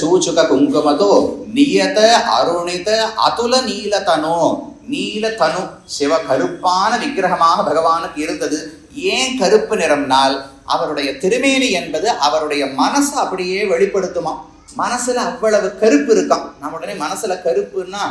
చూచుక కుంకుమతో குங்குமதோ అరుణిత அருணித அதுல நீலதனோ நீலதனு சிவ கருப்பான விக்கிரகமாக பகவானுக்கு இருந்தது. ஏன் கருப்பு நிறம்னால் அவருடைய திருமேனி என்பது அவருடைய மனசை அப்படியே வெளிப்படுத்துமா? மனசுல அவ்வளவு கருப்பு இருக்காம் நம்ம உடனே மனசுல கருப்புன்னா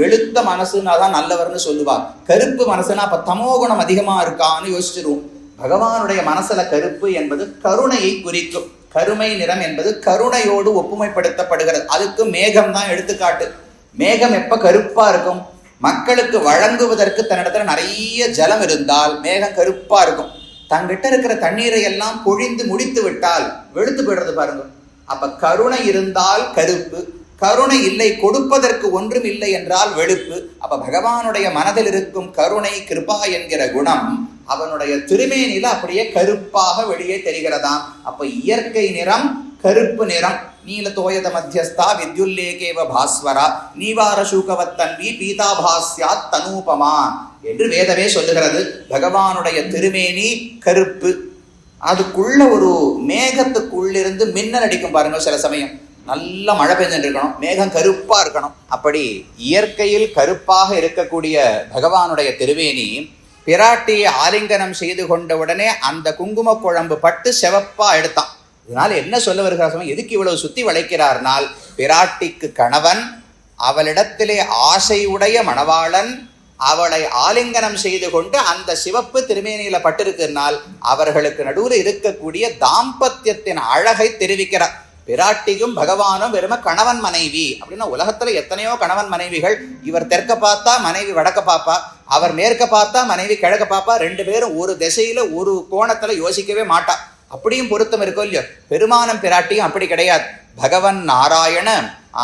வெளுத்த மனசுன்னா தான் நல்லவர்னு சொல்லுவார். கருப்பு மனசுனா அப்ப தமோ குணம் அதிகமா இருக்கான்னு யோசிச்சிருவோம். பகவானுடைய மனசுல கருப்பு என்பது கருணையை குறிக்கும். கருமை நிறம் என்பது கருணையோடு ஒப்புமைப்படுத்தப்படுகிறது. அதுக்கு மேகம் தான் எடுத்துக்காட்டு. மேகம் எப்ப கருப்பா இருக்கும்? மக்களுக்கு வழங்குவதற்கு தன்னிடத்துல நிறைய ஜலம் இருந்தால் மேகம் கருப்பா இருக்கும். தங்கிட்ட இருக்கிற தண்ணீரை எல்லாம் பொழிந்து முடித்து விட்டால் வெளுத்து போயிடுறது பாருங்க. அப்ப கருணை இருந்தால் கருப்பு கருணை இல்லை கொடுப்பதற்கு ஒன்றும் இல்லை என்றால் வெளுப்பு. அப்ப பகவானுடைய மனதில் இருக்கும் கருணை கிருபா என்கிற குணம் அவனுடைய திருமேனில அப்படியே கருப்பாக வெளியே தெரிகிறதாம். அப்ப இயற்கை நிறம் கருப்பு நிறம். நீல தோயத மத்தியஸ்தா வித்யுல்லேகேவ பாஸ்வரா நீவார சூகவத்தன்வி பீதாபாஸ்யா தனூபமா என்று வேதமே சொல்லுகிறது. பகவானுடைய திருமேனி கருப்பு. அதுக்குள்ள ஒரு மேகத்துக்குள்ளிருந்து மின்னல் அடிக்கும் பாருங்க சில சமயம். நல்ல மழை பெஞ்சுட்டு இருக்கணும். மேகம் கருப்பா இருக்கணும். அப்படி இயற்கையில் கருப்பாக இருக்கக்கூடிய பகவானுடைய திருவேணி பிராட்டியை ஆலிங்கனம் செய்து கொண்ட உடனே அந்த குங்கும குழம்பு பட்டு செவப்பா எடுத்தான். இதனால என்ன சொல்ல வருகிறார் எதுக்கு இவ்வளவு சுத்தி வளைக்கிறார்னால் பிராட்டிக்கு கணவன் அவளிடத்திலே ஆசையுடைய மணவாளன் அவளை ஆலிங்கனம் செய்து கொண்டு அந்த சிவப்பு திருமேனியில பட்டிருக்கிறனால் அவர்களுக்கு நடுவில் இருக்கக்கூடிய தாம்பத்தியத்தின் அழகை தெரிவிக்கிறார். பிராட்டியும் பகவானும் வெறும கணவன் மனைவி அப்படின்னா உலகத்துல எத்தனையோ கணவன் மனைவிகள் இவர் தெற்க பார்த்தா மனைவி வடக்க பாப்பா அவர் மேற்க பார்த்தா மனைவி கிழக்க பார்ப்பா ரெண்டு பேரும் ஒரு திசையில ஒரு கோணத்துல யோசிக்கவே மாட்டா. அப்படியும் பொருத்தம் இருக்கோ இல்லையோ? பெருமானம் பிராட்டியும் அப்படி கிடையாது. பகவன் நாராயண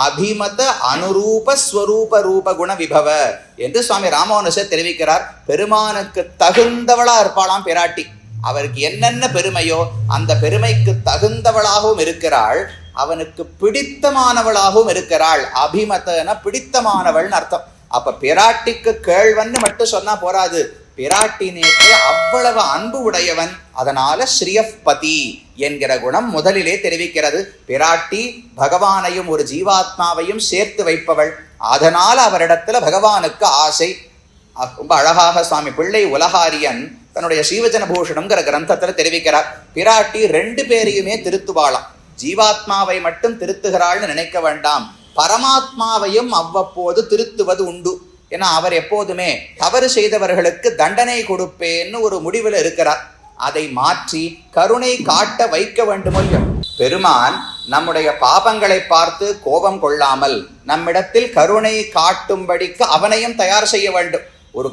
அபிமத அனுரூப ஸ்வரூப ரூப குண விபவ என்று சுவாமி ராமானுஷர் தெரிவிக்கிறார். பெருமானுக்கு தகுந்தவளா இருப்பாளாம் பிராட்டி. அவருக்கு என்னென்ன பெருமையோ அந்த பெருமைக்கு தகுந்தவளாகவும் இருக்கிறாள். அவனுக்கு பிடித்தமானவளாகவும் இருக்கிறாள். அபிமதன பிடித்தமானவள்னு அர்த்தம். அப்ப பிராட்டிக்கு கேழ்வன்னு மட்டும் சொன்னா போராது பிராட்டி நேற்று அவ்வளவு அன்பு உடையவன் அதனால ஸ்ரீயப்பதி என்கிற குணம் முதலிலே தெரிவிக்கிறது. பிராட்டி பகவானையும் ஒரு ஜீவாத்மாவையும் சேர்த்து வைப்பவள். அதனால் அவரிடத்துல பகவானுக்கு ஆசை. ரொம்ப அழகாக சுவாமி பிள்ளை உலகாரியன் தன்னுடைய சீவஜன பூஷணம்ங்கிற கிரந்தத்துல தெரிவிக்கிறார். பிராட்டி ரெண்டு பேரையுமே திருத்துவாளாம். ஜீவாத்மாவை மட்டும் திருத்துகிறாள்னு நினைக்க வேண்டாம். பரமாத்மாவையும் அவ்வப்போது திருத்துவது உண்டு. ஏன்னா அவர் எப்போதுமே தவறு செய்தவர்களுக்கு தண்டனை கொடுப்பேன்னு ஒரு முடிவில் இருக்கிறார். அதை மாற்றி கருணை காட்ட வைக்க வேண்டுமோ பெருமான் நம்முடைய பாபங்களை பார்த்து கோபம் கொள்ளாமல் நம்மிடத்தில் கருணை காட்டும்படிக்கு அவனையும் தயார் செய்ய வேண்டும். ஒரு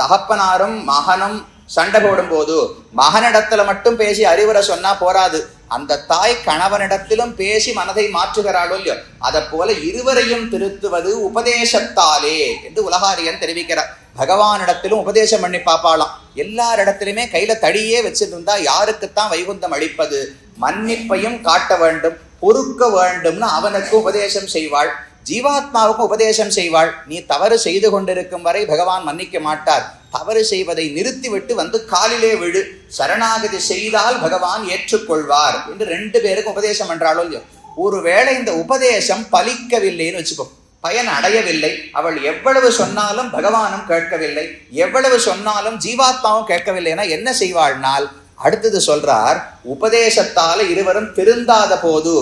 தகப்பனாரும் மகனும் சண்டை போடும்போது மகனிடத்துல மட்டும் பேசி அறிவுரை சொன்னா போராது. அந்த தாய் கணவனிடத்திலும் பேசி மனதை மாற்றுகிறாளோ இல்லையோ. அதை போல இருவரையும் திருத்துவது உபதேசத்தாலே என்று உலகாரியன் தெரிவிக்கிறார். பகவானிடத்திலும் உபதேசம் பண்ணி பார்ப்பாளாம். எல்லாரிடத்திலுமே கையில தடியே வச்சிருந்தா யாருக்குத்தான் வைகுந்தம் அளிப்பது? மன்னிப்பையும் காட்ட வேண்டும் பொறுக்க வேண்டும்னு அவனுக்கு உபதேசம் செய்வாள். ஜீவாத்மாவுக்கு உபதேசம் செய்வாள். நீ தவறு செய்து கொண்டிருக்கும் வரை பகவான் மன்னிக்க மாட்டார். தவறு செய்வதை நிறுத்திவிட்டு வந்து காலிலே விழு. சரணாகதி செய்தால் பகவான் ஏற்றுக்கொள்வார் என்று ரெண்டு பேருக்கும் உபதேசம் என்றாலோ இல்லையோ. ஒருவேளை இந்த உபதேசம் பலிக்கவில்லைன்னு வச்சுக்கோ. பயன் அடையவில்லை. அவள் எவ்வளவு சொன்னாலும் பகவானும் கேட்கவில்லை. எவ்வளவு சொன்னாலும் ஜீவாத்மாவும் கேட்கவில்லைன்னா என்ன செய்வாள்னால் அடுத்தது சொல்றார் உபதேசத்தால இருவரும் திருந்தாத போது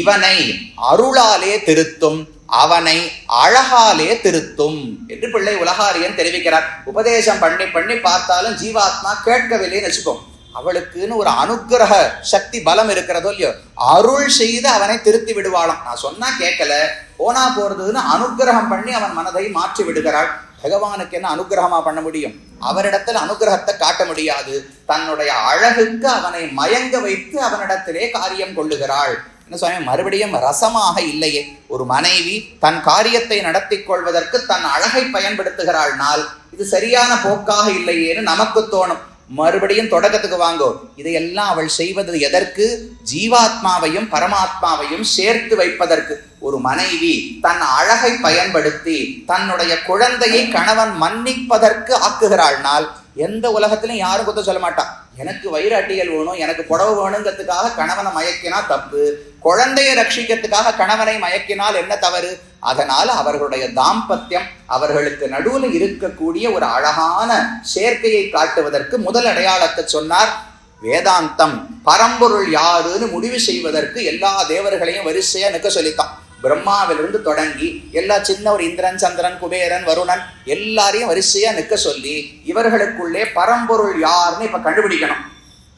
இவனை அருளாலே திருத்தும் அவனை அழகாலே திருத்தும் என்று பிள்ளை உலகாரியன் தெரிவிக்கிறார். உபதேசம் பண்ணி பண்ணி பார்த்தாலும் ஜீவாத்மா கேட்கவில்லைன்னு வச்சுக்கோ அவளுக்குன்னு ஒரு அனுக்கிரக சக்தி பலம் இருக்கிறதோ இல்லையோ அருள் செய்து அவனை திருத்தி விடுவாளாம். நான் சொன்னா கேட்கல போனா போறதுன்னு அனுக்கிரகம் பண்ணி அவன் மனதை மாற்றி விடுகிறாள். பகவானுக்கு என்ன அனுக்கிரகமா பண்ண முடியும்? அவரிடத்தில் அனுக்கிரகத்தை காட்ட முடியாது. தன்னுடைய அழகுக்கு அவனை மயங்க வைத்து அவனிடத்திலே காரியம் கொள்ளுகிறாள். என்ன சுவாமி மறுபடியும் ரசமாக இல்லையே. ஒரு மனைவி தன் காரியத்தை நடத்தி கொள்வதற்கு தன் அழகை பயன்படுத்துகிறாள்னால் இது சரியான போக்காக இல்லையேன்னு நமக்கு தோணும். மறுபடியும் தொடக்கத்துக்கு வாங்கோ. இதையெல்லாம் அவள் செய்வது எதற்கு? ஜீவாத்மாவையும் பரமாத்மாவையும் சேர்த்து வைப்பதற்கு. ஒரு மனைவி தன் அழகை பயன்படுத்தி தன்னுடைய குழந்தையை கணவன் மன்னிப்பதற்கு ஆக்குகிறாள்னால் எந்த உலகத்திலும் யாரும் குத்தம் சொல்ல மாட்டான் எனக்கு வயிறு அட்டியல் வேணும் எனக்கு புடவை வேணுங்கிறதுக்காக கணவனை மயக்கினா தப்பு. குழந்தையை ரட்சிக்கிறதுக்காக கணவனை மயக்கினால் என்ன தவறு? அதனால் அவர்களுடைய தாம்பத்தியம் அவர்களுக்கு நடுவில் இருக்கக்கூடிய ஒரு அழகான சேர்க்கையை காட்டுவதற்கு முதல் அடையாளத்தை சொன்னார் வேதாந்தம். பரம்பொருள் யாருன்னு முடிவு செய்வதற்கு எல்லா தேவர்களையும் வரிசையா நிற்க சொல்லித்தான். பிரம்மாவிலிருந்து தொடங்கி எல்லா சின்ன ஒரு இந்திரன் சந்திரன் குபேரன் வருணன் எல்லாரையும் வரிசையா நிற்க சொல்லி இவர்களுக்குள்ளே பரம்பொருள் யாருன்னு இப்ப கண்டுபிடிக்கணும்.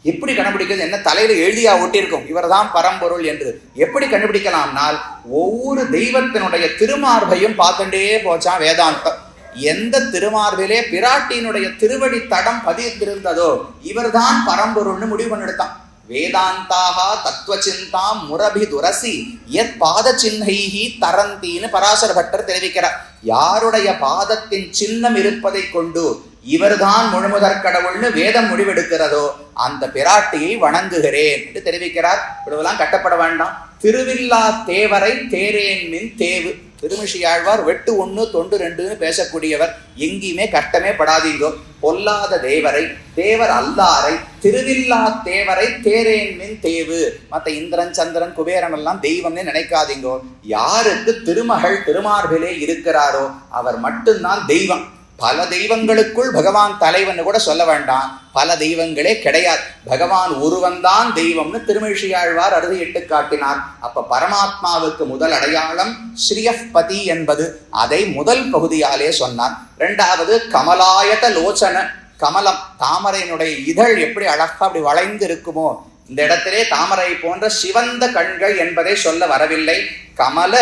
எப்படி கண்டுபிடிக்கிறது? என்ன தலையில எழுதியா ஒட்டியிருக்கும்? இவர்தான் பரம்பொருள் என்று. எப்படி கண்டுபிடிக்கலாம்னால் ஒவ்வொரு தெய்வத்தினுடைய திருமார்பையும் பார்த்துட்டே போச்சான் வேதாந்தம். எந்த திருமார்பிலே பிராட்டியினுடைய திருவடி தடம் பதிந்திருந்ததோ இவர்தான் பரம்பொருள்னு முடிவு பண்ணிடுத்தான் வேதாந்தாக தத்துவ சிந்தாம் முரபி துரசி எத் பாத சின்னைஹி தரந்தின்னு பராசர பட்டர் தெரிவிக்கிறார். யாருடைய பாதத்தின் சின்னம் இருப்பதை கொண்டு இவர்தான் முழுமுதற் கடவுள்னு வேதம் முடிவெடுக்கிறதோ அந்த பிராட்டியை வணங்குகிறேன் என்று தெரிவிக்கிறார். இவ்வளவுலாம் கட்டப்பட வேண்டாம். திருவில்லா தேவரை தேரேன் மின் தேவு. திருமிஷியாழ்வார் வெட்டு ஒன்று தொண்டு ரெண்டுன்னு பேசக்கூடியவர். எங்கேயுமே கஷ்டமே படாதீங்கோ. பொல்லாத தேவரை தேவர் அல்லாரை திருவில்லா தேவரை தேரேன் மின் தேவு. மற்ற இந்திரன் சந்திரன் குபேரன் எல்லாம் தெய்வம்னு நினைக்காதீங்கோ. யாருக்கு திருமகள் திருமார்பிலே இருக்கிறாரோ அவர் மட்டும்தான் தெய்வம். பல தெய்வங்களுக்குள் பகவான் தலைவன் கூட சொல்ல வேண்டாம். பல தெய்வங்களே கிடையாது. பகவான் ஒருவன்தான் தெய்வம்னு திருமிழியாழ்வார் அறுதி காட்டினார். அப்ப பரமாத்மாவுக்கு முதல் அடையாளம் ஸ்ரீயப்பதி என்பது. அதை முதல் பகுதியாலே சொன்னார். இரண்டாவது கமலாயத லோச்சன கமலம் தாமரையினுடைய இதழ் எப்படி அழகா அப்படி வளைந்து இருக்குமோ இந்த இடத்திலே தாமரை போன்ற சிவந்த கண்கள் என்பதை சொல்ல வரவில்லை. கமல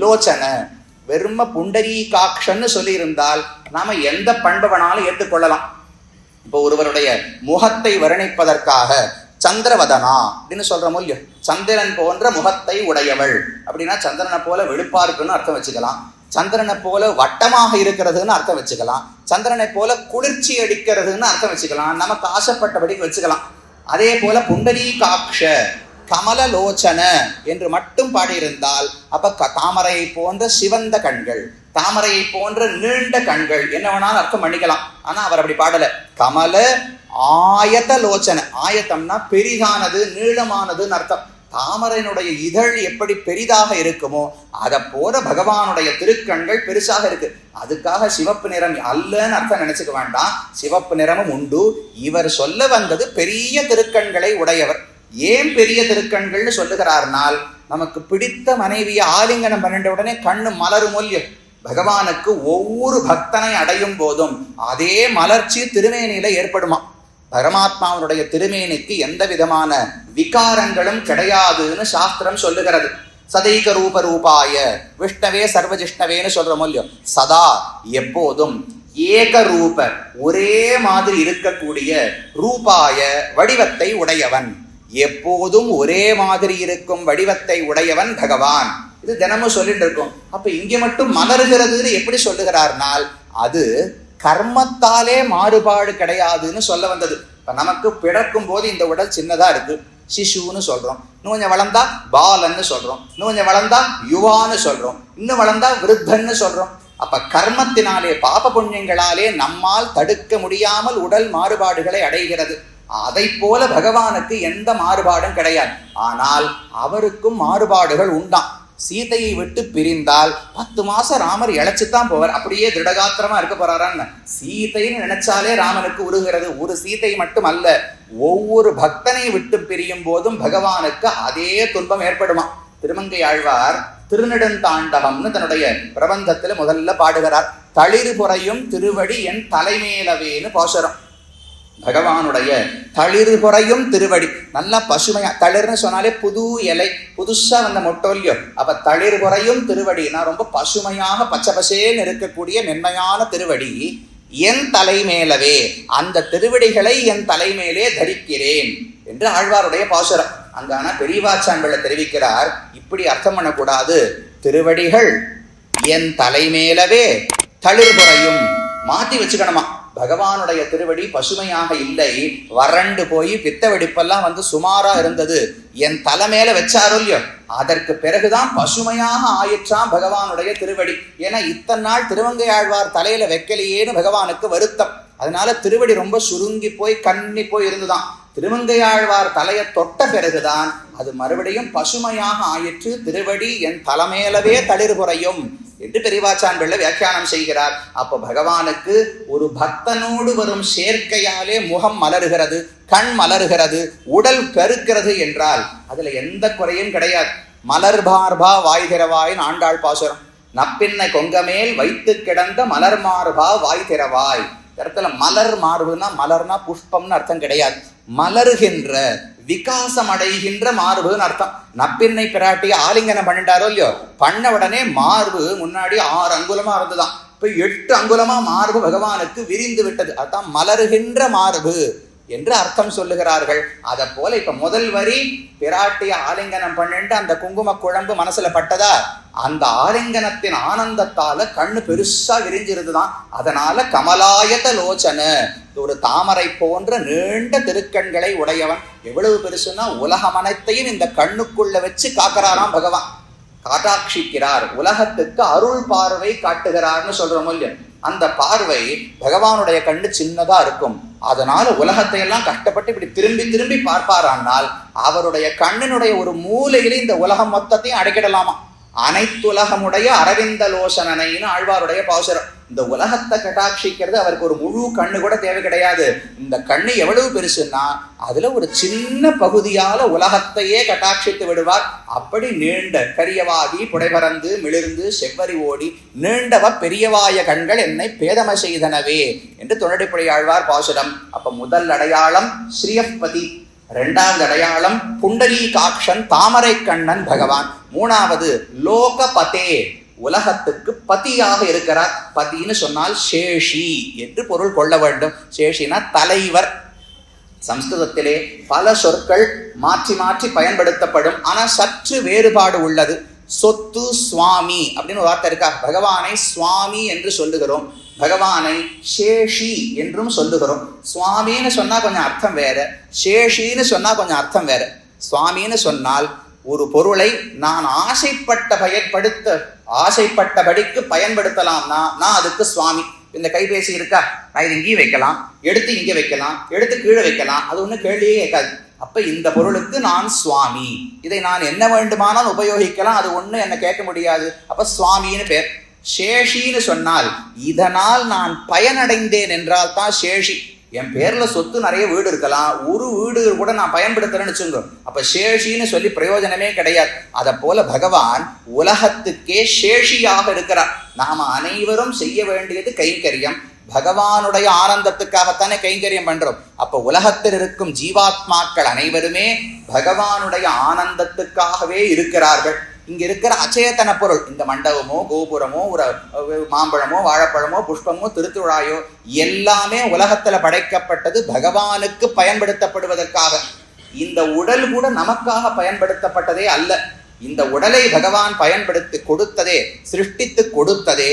லோச்சன. வெறும புண்டரீகாட்சன்னு சொல்லியிருந்தால் நாம எந்த பண்பு வேணாலும் ஏற்றுக்கொள்ளலாம். இப்போ ஒருவருடைய முகத்தை வர்ணிப்பதற்காக சந்திரவதனா அப்படின்னு சொல்கிற இல்லையோ சந்திரன் போன்ற முகத்தை உடையவள் அப்படின்னா சந்திரனை போல வெளுப்பா இருக்குன்னு அர்த்தம் வச்சுக்கலாம். சந்திரனை போல வட்டமாக இருக்கிறதுன்னு அர்த்தம் வச்சுக்கலாம். சந்திரனை போல குளிர்ச்சி அடிக்கிறதுன்னு அர்த்தம் வச்சுக்கலாம். நமக்கு ஆசைப்பட்டபடி வச்சுக்கலாம். அதே போல புண்டரீகாட்ச கமலலோச்சன என்று மட்டும் பாடியிருந்தால் அப்ப க- தாமரையை போன்ற சிவந்த கண்கள் தாமரையை போன்ற நீண்ட கண்கள் என்ன வேணாலும் அர்த்தம் பண்ணிக்கலாம். ஆனா அவர் அப்படி பாடல. கமல ஆயத்த லோச்சன ஆயத்தம்னா பெரிதானது நீளமானதுன்னு அர்த்தம். தாமரையினுடைய இதழ் எப்படி பெரிதாக இருக்குமோ அதை போல பகவானுடைய திருக்கண்கள் பெருசாக இருக்கு. அதுக்காக சிவப்பு நிறம் அல்லன்னு அர்த்தம் நினைச்சுக்க வேண்டாம். சிவப்பு நிறமும் உண்டு. இவர் சொல்ல வந்தது பெரிய திருக்கண்களை உடையவர். ஏன் பெரிய திருக்கண்கள்னு சொல்லுகிறார்னால் நமக்கு பிடித்த மனைவியை ஆலிங்கனம் பண்ணிட்ட உடனே கண்ணு மலரும் பகவானுக்கு ஒவ்வொரு பக்தனை அடையும் போதும் அதே மலர்ச்சி திருமேனியில ஏற்படுமா. பரமாத்மாவனுடைய திருமேனிக்கு எந்த விதமான விகாரங்களும் கிடையாதுன்னு சாஸ்திரம் சொல்லுகிறது. சதைக ரூப ரூபாய விஷ்ணவே சர்வஜிஷ்ணவேன்னு சொல்றோம் இல்லையோ சதா எப்போதும் ஏக ரூப ஒரே மாதிரி இருக்கக்கூடிய ரூபாய வடிவத்தை உடையவன். எப்போதும் ஒரே மாதிரி இருக்கும் வடிவத்தை உடையவன் பகவான். இது தினமும் சொல்லிட்டு இருக்கோம். அப்ப இங்க மட்டும் மலர்கிறதுன்னு எப்படி சொல்லுகிறார்னால் அது கர்மத்தாலே மாறுபாடு கிடையாதுன்னு சொல்ல வந்தது. இப்ப நமக்கு பிறக்கும் போது இந்த உடல் சின்னதா இருக்கு. சிசுன்னு சொல்றோம். இன்னும் கொஞ்சம் வளர்ந்தா பாலன்னு சொல்றோம். இன்னும் கொஞ்சம் வளர்ந்தா யுவான்னு சொல்றோம். இன்னும் வளர்ந்தா விருத்தன்னு சொல்றோம். அப்ப கர்மத்தினாலே பாப புண்ணியங்களாலே நம்மால் தடுக்க முடியாமல் உடல் மாறுபாடுகளை அடைகிறது. அதை போல பகவானுக்கு எந்த மாறுபாடும் கிடையாது. ஆனால் அவருக்கும் மாறுபாடுகள் உண்டாம். சீதையை விட்டு பிரிந்தால் பத்து மாசம் ராமர் இழைச்சுத்தான் போவார். அப்படியே திருடகாத்திரமா இருக்க போறாரான்னு. சீதைன்னு நினைச்சாலே ராமனுக்கு உருகிறது. ஒரு சீதை மட்டும் அல்ல. ஒவ்வொரு பக்தனை விட்டு பிரியும் போதும் பகவானுக்கு அதே துன்பம் ஏற்படுமா? திருமங்கை ஆழ்வார் திருநெடுந்தாண்டகம்னு தன்னுடைய பிரபந்தத்துல முதல்ல பாடுகிறார். தளிர் புறையும் திருவடி என் தலைமேலவேன்னு போஷரம். பகவானுடைய தளிர் குறையும் திருவடி. நல்லா பசுமையா தளிர்னு சொன்னாலே புது இலை புதுசா வந்த மொட்டோல்யோ அப்ப தளிர் குறையும் திருவடினா ரொம்ப பசுமையாக பச்சை பசேன்னு இருக்கக்கூடிய மென்மையான திருவடி என் தலைமேலவே அந்த திருவடிகளை என் தலைமேலே தரிக்கிறேன் என்று ஆழ்வாருடைய பாசுரம். அங்கான பெரியவாச்சான்களை தெரிவிக்கிறார் இப்படி அர்த்தம் பண்ணக்கூடாது. திருவடிகள் என் தலைமேலவே தளிர் குறையும். மாத்தி வச்சுக்கணுமா? பகவானுடைய திருவடி பசுமையாக இல்லை. வறண்டு போய் பித்த வெடிப்பெல்லாம் வந்து சுமாரா இருந்தது. என் தலை மேல வச்சாரோ இல்லையோ? அதற்கு பிறகுதான் பசுமையாக ஆயிற்றாம் பகவானுடைய திருவடி. ஏன்னா இத்தனை நாள் திருவங்கை ஆழ்வார் தலையில வைக்கலையேன்னு பகவானுக்கு வருத்தம். அதனால திருவடி ரொம்ப சுருங்கி போய் கண்ணி போய் இருந்துதான். திருமங்கையாழ்வார் தலையை தொட்ட பிறகுதான் அது மறுபடியும் பசுமையாக ஆயிற்று. திருவடி என் தலைமையிலவே தளிர் குறையும் என்று பெரிவாச்சான் பிள்ளை வியாக்கியானம் செய்கிறார். அப்போ பகவானுக்கு ஒரு பக்தனோடு வரும் சேர்க்கையாலே முகம் மலருகிறது கண் மலருகிறது உடல் கருக்கிறது என்றால் அதுல எந்த குறையும் கிடையாது. மலர் பார்பா வாய்திரவாயின் ஆண்டாள் பாசுரம். நப்பின்னை கொங்கமேல் வைத்து கிடந்த மலர் மார்பா வாய் திறவாய் இடத்துல மலர் மார்புனா மலர்னா புஷ்பம்னு அர்த்தம் கிடையாது. மலருகின்ற விகாசம் அடைகின்ற மார்புன்னு அர்த்தம். நப்பின்னை பிராட்டி ஆலிங்கனம் பண்ணிட்டாரோ இல்லையோ? பண்ண உடனே மார்பு முன்னாடி ஆறு அங்குலமா இருந்துதான். இப்ப எட்டு அங்குலமா மார்பு பகவானுக்கு விரிந்து விட்டது. அதான் மலருகின்ற மார்பு. என்று அர்த்தம் சொல்லுகிறார்கள். அதை போல இப்ப முதல் வரி பிராட்டிய ஆலிங்கனம் பண்ணிட்டு அந்த குங்கும குழம்பு மனசுல பட்டதா? அந்த ஆலிங்கனத்தின் ஆனந்தத்தால கண்ணு பெருசா விரிஞ்சிருந்துதான் அதனால கமலாயத லோச்சன. ஒரு தாமரை போன்ற நீண்ட திருக்கண்களை உடையவன். எவ்வளவு பெருசுன்னா உலகம் அனைத்தையும் இந்த கண்ணுக்குள்ள வச்சு காக்கிறாராம் பகவான். காட்டாட்சிக்கிறார். உலகத்துக்கு அருள் பார்வை காட்டுகிறார்னு சொல்ற இல்லையா? அந்த பார்வை பகவானுடைய கண்ணு சின்னதா இருக்கும். அதனால உலகத்தை எல்லாம் கஷ்டப்பட்டு இப்படி திரும்பி திரும்பி பார்ப்பாரானால் அவருடைய கண்ணினுடைய ஒரு மூலையில இந்த உலகம் மொத்தத்தையும் அடைக்கிடலாமா? அனைத்துலகமுடைய அரவிந்த லோசனனைன்னு ஆழ்வாருடைய பாசுரம். இந்த உலகத்தை கட்டாட்சிக்கிறது அவருக்கு ஒரு முழு கண்ணு கூட தேவை கிடையாது. இந்த கண்ணு எவ்வளவு பெருசுன்னா அதுல ஒரு சின்ன பகுதியால உலகத்தையே கட்டாட்சித்து விடுவார். அப்படி நீண்ட கரியவாகி புடைபறந்து மிளிர்ந்து செவ்வரி ஓடி நீண்டவ பெரியவாய கண்கள் என்னை பேதம செய்தனவே என்று தொண்டடிப்புழை ஆழ்வார் பாசுரம். அப்ப முதல் அடையாளம் ஸ்ரீயப்பதி. ரெண்டாவது அடையாளம் புண்டரீகாட்சன் தாமரை கண்ணன் பகவான். மூணாவது லோகபதே உலகத்துக்கு பதியாக இருக்கிறார். பதின்னு சொன்னால் சேஷி என்று பொருள் கொள்ள வேண்டும். சேஷினா தலைவர். சம்ஸ்கிருதத்திலே பல சொற்கள் மாற்றி மாற்றி பயன்படுத்தப்படும். ஆனால் சற்று வேறுபாடு உள்ளது. சொத்து சுவாமி அப்படின்னு ஒரு வார்த்தை இருக்கா? பகவானை சுவாமி என்று சொல்லுகிறோம். பகவானை சேஷி என்றும் சொல்லுகிறோம். சுவாமின்னு சொன்னால் கொஞ்சம் அர்த்தம் வேற. சேஷின்னு சொன்னால் கொஞ்சம் அர்த்தம் வேற. சுவாமின்னு சொன்னால் ஒரு பொருளை நான் ஆசைப்பட்ட பயன்படுத்த ஆசைப்பட்டபடிக்கு பயன்படுத்தலாம்னா நான் அதுக்கு சுவாமி. இந்த கைபேசி இருக்கா? நான் இது இங்கேயும் வைக்கலாம். எடுத்து இங்கே வைக்கலாம். எடுத்து கீழே வைக்கலாம். அது ஒன்றும் கேள்வியே கேட்காது. அப்போ இந்த பொருளுக்கு நான் சுவாமி. இதை நான் என்ன வேண்டுமானால் உபயோகிக்கலாம். அது ஒன்றும் என்னை கேட்க முடியாது. அப்போ சுவாமின்னு பேர். சேஷின்னு சொன்னால் இதனால் நான் பயனடைந்தேன் என்றால் தான் சேஷி. என் பேர்ல சொத்து நிறைய வீடு இருக்கலாம் ஒரு வீடு கூட நான் பயன்படுத்துறேன்னு வச்சுங்க அப்போ சேஷின்னு சொல்லி பிரயோஜனமே கிடையாது. அதை போல பகவான் உலகத்துக்கே சேஷியாக இருக்கிறார். நாம அனைவரும் செய்ய வேண்டியது கைங்கரியம். பகவானுடைய ஆனந்தத்துக்காகத்தானே கைங்கரியம் பண்றோம். அப்ப உலகத்தில் இருக்கும் ஜீவாத்மாக்கள் அனைவருமே பகவானுடைய ஆனந்தத்துக்காகவே இருக்கிறார்கள். இங்க இருக்கிற அச்சேதன பொருள் இந்த மண்டபமோ கோபுரமோ ஒரு மாம்பழமோ வாழைப்பழமோ புஷ்பமோ திருத்துழாயோ எல்லாமே உலகத்துல படைக்கப்பட்டது பகவானுக்கு பயன்படுத்தப்படுவதற்காக. இந்த உடல் கூட நமக்காக பயன்படுத்தப்பட்டதே அல்ல. இந்த உடலை பகவான் பயன்படுத்தி கொடுத்ததே சிருஷ்டித்து கொடுத்ததே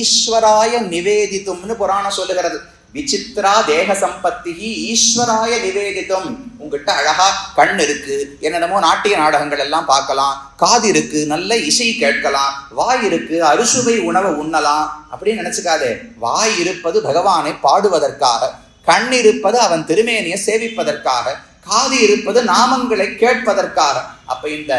ஈஸ்வராய நிவேதித்தும்னு புராணம் சொல்லுகிறது. விசித்ரா தேக சம்பத்தி ஈஸ்வராய நிவேதிதம். உங்ககிட்ட அழகா கண் இருக்கு என்னென்னமோ நாட்டிய நாடகங்கள் எல்லாம் பார்க்கலாம் காது இருக்கு நல்ல இசை கேட்கலாம் வாய் இருக்கு அறுசுவை உணவை உண்ணலாம். அப்படின்னு நினைச்சுக்காதே வாய் இருப்பது பகவானை பாடுவதற்காக கண் இருப்பது அவன் திருமேனியை சேவிப்பதற்காக காது இருப்பது நாமங்களை கேட்பதற்காக. அப்ப இந்த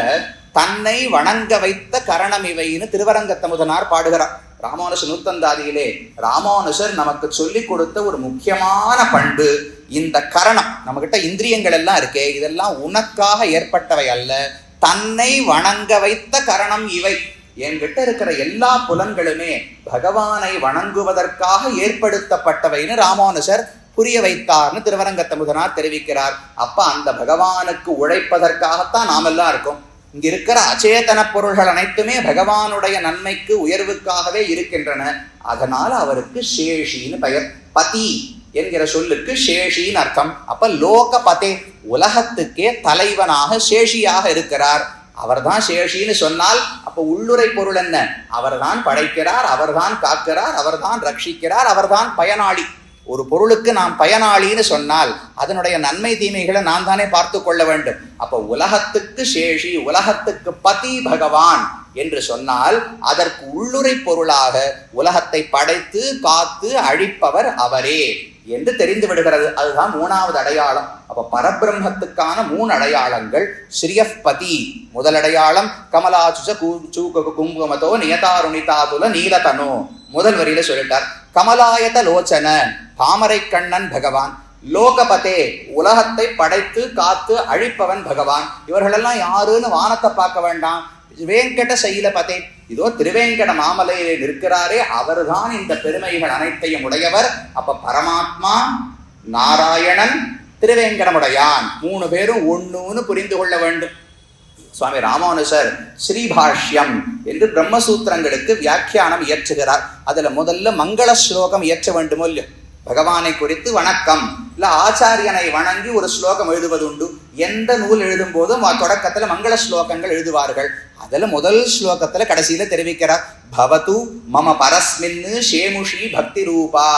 தன்னை வணங்க வைத்த கரணம் இவைன்னு திருவரங்கத்தமுதனார் பாடுகிறார். ராமானுஷ நூத்தந்தாதியிலே ராமானுஷர் நமக்கு சொல்லி கொடுத்த ஒரு முக்கியமான பண்பு இந்த கரணம். நம்மகிட்ட இந்திரியங்கள் எல்லாம் இருக்கே இதெல்லாம் உனக்காக ஏற்பட்டவை அல்ல தன்னை வணங்க வைத்த கரணம் இவை. என்கிட்ட இருக்கிற எல்லா புலன்களுமே பகவானை வணங்குவதற்காக ஏற்படுத்தப்பட்டவைன்னு ராமானுஷர் புரிய வைத்தார்னு திருவரங்கத்தமுதனார் தெரிவிக்கிறார். அப்ப அந்த பகவானுக்கு உழைப்பதற்காகத்தான் நாமெல்லாம் இருக்கோம். இங்க இருக்கிற அச்சேதன பொருள்கள் அனைத்துமே பகவானுடைய நன்மைக்கு உயர்வுக்காகவே இருக்கின்றன. அதனால அவருக்கு சேஷின்னு பெயர். பதி என்கிற சொல்லுக்கு சேஷின்னு அர்த்தம். அப்ப லோக பதே உலகத்துக்கே தலைவனாக சேஷியாக இருக்கிறார். அவர்தான் சேஷின்னு சொன்னால் அப்ப உள்ளுரை பொருள் என்ன? அவர்தான் படைக்கிறார் அவர்தான் காக்கிறார் அவர்தான் ரட்சிக்கிறார் அவர்தான் பயனாளி. ஒரு பொருளுக்கு நாம் பயனாளின்னு சொன்னால் அதனுடைய நன்மை தீமைகளை நான் தானே பார்த்து கொள்ள வேண்டும். அப்போ உலகத்துக்கு சேஷி உலகத்துக்கு பதி பகவான் என்று சொன்னால் அதற்கு உள்ளுரை பொருளாக உலகத்தை படைத்து காத்து அழிப்பவர் அவரே என்று தெரிந்து விடுகிறது. அதுதான் மூணாவது அடையாளம். அப்ப பரபிரம்மத்துக்கான மூணு அடையாளங்கள் ஸ்ரீயப்பதி முதல் அடையாளம் கமலாச்சுச சூக குங்குமதோ நியதாருணிதாதுல நீலதனோ. முதல் வரியில சொல்லிட்டார் கமலாயத லோச்சன தாமரை கண்ணன் பகவான் லோகபதே உலகத்தை படைத்து காத்து அழிப்பவன் பகவான். இவர்களெல்லாம் யாருன்னு வானத்தை பார்க்க வேண்டாம். வேங்கட சைலபதே இதோ திருவேங்கட மாமலையிலே நிற்கிறாரே அவர்தான் இந்த பெருமைகள் அனைத்தையும் உடையவர். அப்ப பரமாத்மா நாராயணன் திருவேங்கடமுடையான் மூணு பேரும் ஒண்ணுன்னு புரிந்து கொள்ள வேண்டும். சுவாமி ராமானுசர் ஸ்ரீபாஷ்யம் என்று பிரம்மசூத்திரங்களுக்கு வியாக்கியானம் இயற்றுகிறார். அதுல முதல்ல மங்கள ஸ்லோகம் இயற்ற வேண்டுமோ இல்லையோ? பகவானை குறித்து வணக்கம். இல்ல ஆச்சாரியனை வணங்கி ஒரு ஸ்லோகம் எழுதுவது உண்டு எந்த நூல் எழுதும் போதும் தொடக்கத்தில் தொடக்கத்துல மங்கள ஸ்லோகங்கள் எழுதுவார்கள். அதுல முதல் ஸ்லோகத்துல கடைசியில தெரிவிக்கிறார் பவது மம பரஸ்மின்னு ஷேமுஷி பக்தி ரூபா.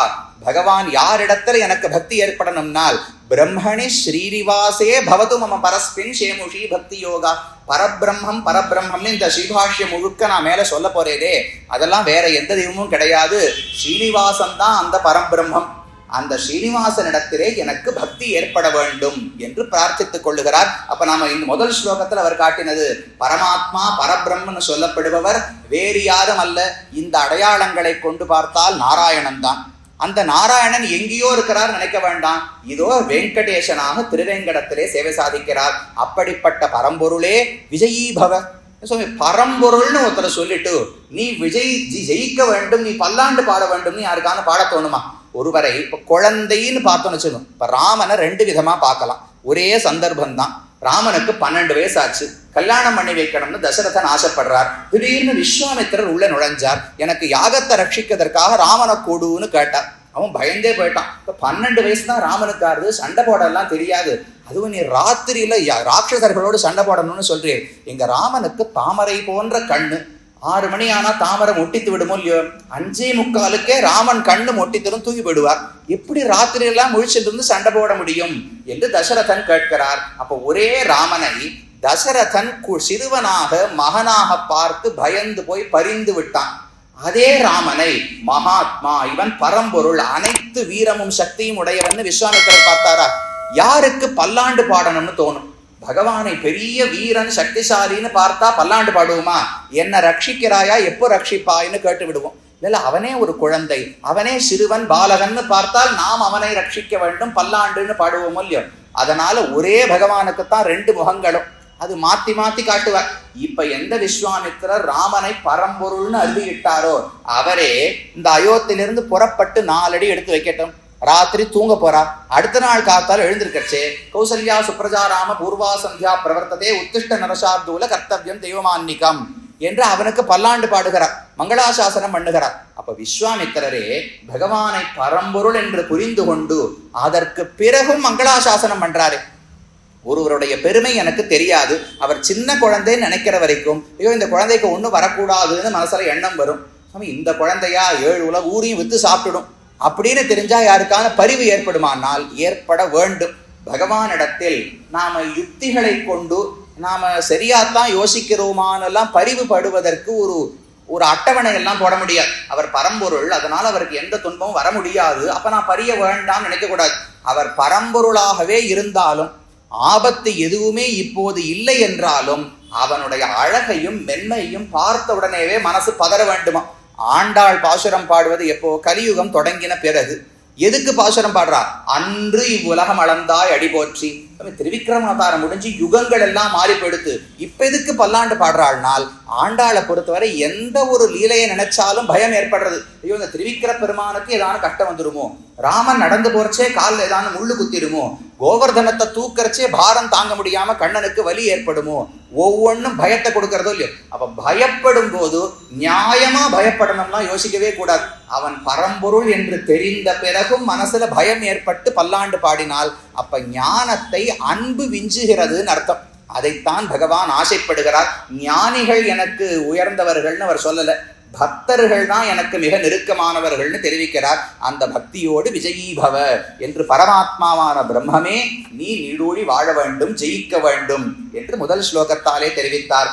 பகவான் யாரிடத்துல எனக்கு பக்தி ஏற்படணும்னால் பிரம்மணி ஸ்ரீனிவாசே பவது மம பரஸ்மின் ஷேமுஷி பக்தி யோகா. பரபிரம்மம் பரபிரம்மம்னு இந்த ஸ்ரீபாஷ்யம் முழுக்க நான் மேல சொல்ல போறேனே. அதெல்லாம் வேற எந்த தெய்வமும் கிடையாது. ஸ்ரீனிவாசன் தான் அந்த பரபிரம்மம் அந்த ஸ்ரீனிவாசனிடத்திலே எனக்கு பக்தி ஏற்பட வேண்டும் என்று பிரார்த்தித்துக் கொள்ளுகிறார். அப்ப நாம இந்த முதல் ஸ்லோகத்தில் அவர் காட்டினது பரமாத்மா பரபிரம்மன் சொல்லப்படுபவர் வேறு யாரும் அல்ல. இந்த அடையாளங்களை கொண்டு பார்த்தால் நாராயணன் தான். அந்த நாராயணன் எங்கேயோ இருக்கிறார் நினைக்க வேண்டாம். இதோ வெங்கடேசனாக திருவேங்கடத்திலே சேவை சாதிக்கிறார். அப்படிப்பட்ட பரம்பொருளே விஜயீபவ. சுவாமி பரம்பொருள்னு ஒருத்தரை சொல்லிட்டு நீ விஜய் ஜி- ஜெயிக்க வேண்டும் நீ பல்லாண்டு பாட வேண்டும் யாருக்கான பாட தோணுமா? ஒருவரை இப்போ குழந்தைன்னு பார்த்தோன்னு வச்சுக்கோங்க. இப்போ ராமனை ரெண்டு விதமாக பார்க்கலாம். ஒரே சந்தர்ப்பம் தான் ராமனுக்கு பன்னெண்டு வயசு ஆச்சு கல்யாணம் பண்ணி வைக்கணும்னு தசரதன் ஆசைப்படுறார். திடீர்னு விஸ்வாமித்திரர் உள்ள நுழைஞ்சார். எனக்கு யாகத்தை ரட்சிக்கிறதற்காக ராமனை கொடுன்னு கேட்டார். அவன் பயந்தே போயிட்டான். இப்போ பன்னெண்டு வயசு தான் ராமனுக்கு ஆறுது சண்டை போடலாம் தெரியாது. அதுவும் நீ ராத்திரியில் ராட்சசர்களோடு சண்டை போடணும்னு சொல்றீர். எங்கள் ராமனுக்கு தாமரை போன்ற கண்ணு. ஆறு மணி ஆனால் தாமரம் ஒட்டித்து விடுமோ இல்லையோ? அஞ்சே முக்காலுக்கே ராமன் கண்ணு ஒட்டித்தரும் தூக்கி விடுவார் எப்படி ராத்திரியெல்லாம் முழிச்சிருந்து முழிச்சிட்டு இருந்து சண்டை போட முடியும்? என்று தசரதன் கேட்கிறார். அப்போ ஒரே ராமனை தசரதன் கு- சிறுவனாக மகனாக பார்த்து பயந்து போய் பரிந்து விட்டான். அதே ராமனை மகாத்மா இவன் பரம்பொருள் அனைத்து வீரமும் சக்தியும் உடையவன் விஸ்வாமித்திரர் பார்த்தாரா? யாருக்கு பல்லாண்டு பாடணும்னு தோணும்? பகவானை பெரிய வீரன் சக்திசாலின்னு பார்த்தா பல்லாண்டு பாடுவோமா? என்ன ரட்சிக்கிறாயா? எப்போ ரட்சிப்பாயின்னு கேட்டு விடுவோம். இல்ல அவனே ஒரு குழந்தை. அவனே சிறுவன் பாலகன்னு பார்த்தால் நாம் அவனை ரட்சிக்க வேண்டும் பல்லாண்டுன்னு பாடுவோமோ இல்லையோ? அதனால ஒரே பகவானுக்குத்தான் ரெண்டு முகங்களும். அது மாத்தி மாத்தி காட்டுவார். இப்ப எந்த விஸ்வாமித்திரர் ராமனை பரம்பொருள்னு அறுதியிட்டாரோ அவரே இந்த அயோத்திலிருந்து புறப்பட்டு நாலடி எடுத்து வைக்கட்டும். ராத்திரி தூங்க போறா. அடுத்த நாள் காத்தால் எழுந்திருக்கச்சே. கௌசல்யா சுப்ரஜாராம பூர்வா சந்தியா பிரவர்த்ததே உத்திஷ்ட நரசார்தூல கர்த்தவியம் தெய்வமான்னிகம் என்று அவனுக்கு பல்லாண்டு பாடுகிறார் மங்களாசாசனம் பண்ணுகிறார் அப்ப விஸ்வாமித்திரரே பகவானை பரம்பொருள் என்று புரிந்து கொண்டு அதற்கு பிறகும் மங்களாசாசனம் பண்றாரு. ஒருவருடைய பெருமை எனக்கு தெரியாது. அவர் சின்ன குழந்தைன்னு நினைக்கிற வரைக்கும் ஐயோ இந்த குழந்தைக்கு ஒன்றும் வரக்கூடாதுன்னு மனசுல எண்ணம் வரும். இந்த குழந்தையா ஏழு உலக ஊரையும் வித்து சாப்பிட்டுடும். அப்படின்னு தெரிஞ்சால் யாருக்கான பரிவு ஏற்படுமானால் ஏற்பட வேண்டும். பகவானிடத்தில் நாம் யுக்திகளை கொண்டு நாம் சரியாத்தான் யோசிக்கிறோமானெல்லாம் பரிவு படுவதற்கு ஒரு ஒரு அட்டவணை எல்லாம் போட முடியாது. அவர் பரம்பொருள் அதனால் அவருக்கு எந்த துன்பமும் வர முடியாது. அப்போ நான் பரிய வேண்டாம்னு நினைக்கக்கூடாது அவர் பரம்பொருளாகவே இருந்தாலும் ஆபத்து எதுவுமே இப்போது இல்லை என்றாலும் அவனுடைய அழகையும் மென்மையும் பார்த்த உடனேவே மனசு பதற வேண்டுமா ஆண்டாள் பாசுரம் பாடுவது எப்போ? கலியுகம் தொடங்கின பிறகு. எதுக்கு பாசுரம் பாடுறா? அன்று இவ்வுலகம் அளந்தாய் அடி போற்றி. திருவிக்ரமாதாரம் முடிஞ்சு யுகங்கள் எல்லாம் மாறி போயிடுத்து. இப்ப எதுக்கு பல்லாண்டு பாடுறாள்னால் ஆண்டாளை பொறுத்தவரை எந்த ஒரு லீலையை நினைச்சாலும் பயம் ஏற்படுறது. ஐயோ இந்த திருவிக்கிர பெருமானுக்கு ஏதாவது கஷ்டம் வந்துருமோ? ராமன் நடந்து போறச்சே காலில் ஏதாவது முள்ளு குத்திடுமோ? கோவர்தனத்தை தூக்கறச்சே பாரம் தாங்க முடியாம கண்ணனுக்கு வலி ஏற்படுமோ? ஒவ்வொன்றும் பயத்தை கொடுக்கறதோ இல்லையோ? அப்ப பயப்படும் போது நியாயமா பயப்படணும்லாம் யோசிக்கவே கூடாது. அவன் பரம்பொருள் என்று தெரிந்த பிறகும் மனசுல பயம் ஏற்பட்டு பல்லாண்டு பாடினால் அப்ப ஞானத்தை அன்பு விஞ்சுகிறதுன்னு அர்த்தம். அதைத்தான் பகவான் ஆசைப்படுகிறார். ஞானிகள் எனக்கு உயர்ந்தவர்கள்னு அவர் சொல்லல. பக்தர்கள் தான் எனக்கு மிக நெருக்கமானவர்கள்னு தெரிவிக்கிறார். அந்த பக்தியோடு விஜயீபவ என்று பரமாத்மாவான பிரம்மமே நீ நீடூழி வாழ வேண்டும் ஜெயிக்க வேண்டும் என்று முதல் ஸ்லோகத்தாலே தெரிவித்தார்.